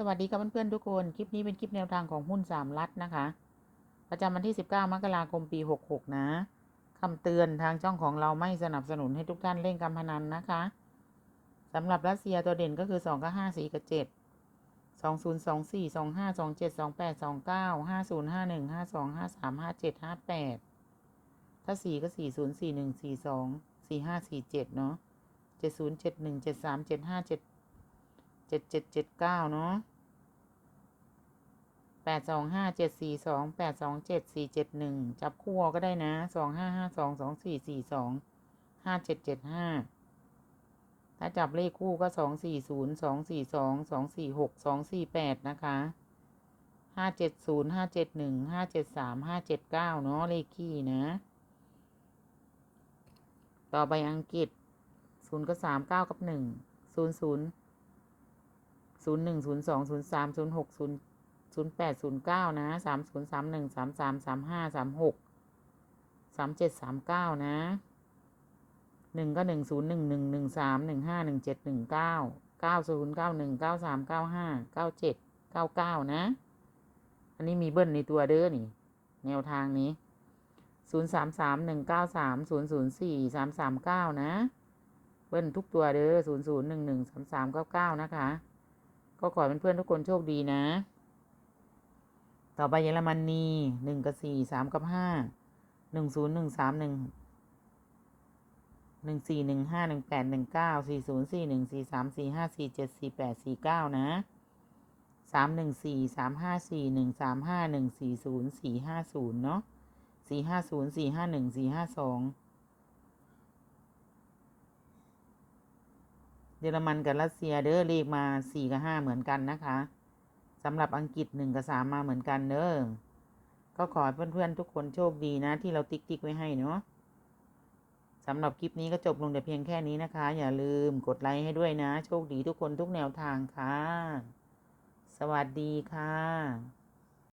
สวัสดีครับเพื่อนๆทุกคน คลิปนี้เป็นคลิปแนวทางของหุ้นสามรัฐนะคะ ประจำวันที่ 19 มกราคม ปี 66 นะคำเตือนทางช่องของเราไม่สนับสนุนให้ทุกท่านเล่นการพนันนะคะสำหรับรัสเซียตัวเด่นก็คือ 2 กับ 5 4 กับ 7 2 0 2 4 2 5 2 7 2 8 2 9 5 0 5 1 5 2 5 3 5 7 5 8 ถ้า 4 ก็ 4 0 4 1 4 2 4 5 4 7 เนาะ7 0 7 1 7 3 7 5 7 เจ็ดเจ็ดเจ็ดเก้าเนาะแปดสองห้าเจ็ดสี่สองแปดสองเจ็ดสี่เจ็ดหนึ่งจับคู่ก็ได้นะสองห้าห้าสองสองสี่สี่สองห้าเจ็ดเจ็ดห้าถ้าจับเลขคู่ก็สองสี่ศูนย์สองสี่สองสองสี่หกสองสี่แปดนะคะห้าเจ็ดศูนย์ห้าเจ็ดหนึ่งห้าเจ็ดสามห้าเจ็ดเก้าเนาะเลขคี่นะ ต่อไปอังกฤษศูนย์กับสามเก้ากับหนึ่งศูนย์ศูนย์ ศูนย์หนึ่งศูนย์สองศูนย์สามศูนย์หกศูนย์ศูนย์แปดศูนย์เก้านะสามศูนย์สามหนึ่งสามสามสามห้าสามหกสามเจ็ดสามเก้านะหนึ่งก็หนึ่งศูนย์หนึ่งหนึ่งหนึ่งสามหนึ่งห้าหนึ่งเจ็ดหนึ่งเก้าเก้าศูนย์เก้าหนึ่งเก้าสามเก้าห้าเก้าเจ็ดเก้าเก้านะ อันนี้มีเบิ้ลในตัวเด้อนี่ แนวทางนี้ศูนย์สามสามหนึ่งเก้าสามศูนย์ศูนย์สี่สามสามเก้านะ เบิ้ลทุกตัวเด้อศูนย์ศูนย์หนึ่งหนึ่งสามสามเก้าเก้านะคะ ก็ขอให้เพื่อนๆทุกคนโชคดีนะ ต่อไปเยอรมนีหนึ่งกับสี่สามกับห้าหนึ่งศูนย์หนึ่งสามหนึ่งหนึ่งสี่หนึ่งห้าหนึ่งแปดหนึ่งเก้าสี่ศูนย์สี่หนึ่งสี่สามสี่ห้าสี่เจ็ดสี่แปดสี่เก้านะสามหนึ่งสี่สามห้าสี่หนึ่งสามห้าหนึ่งสี่ศูนย์สี่ห้าศูนย์เนาะสี่ห้าศูนย์สี่ห้าหนึ่งสี่ห้าสอง เยอรมันกับรัสเซียเด้อเลขมาสี่กับห้าเหมือนกันนะคะสำหรับอังกฤษหนึ่งกับสามมาเหมือนกันเด้อก็ขอให้เพื่อนๆทุกคนโชคดีนะที่เราติ๊กติ๊กไว้ให้เนาะสำหรับคลิปนี้ก็จบลงแต่เพียงแค่นี้นะคะ อย่าลืมกดไลค์ให้ด้วยนะ โชคดีทุกคนทุกแนวทางค่ะ สวัสดีค่ะ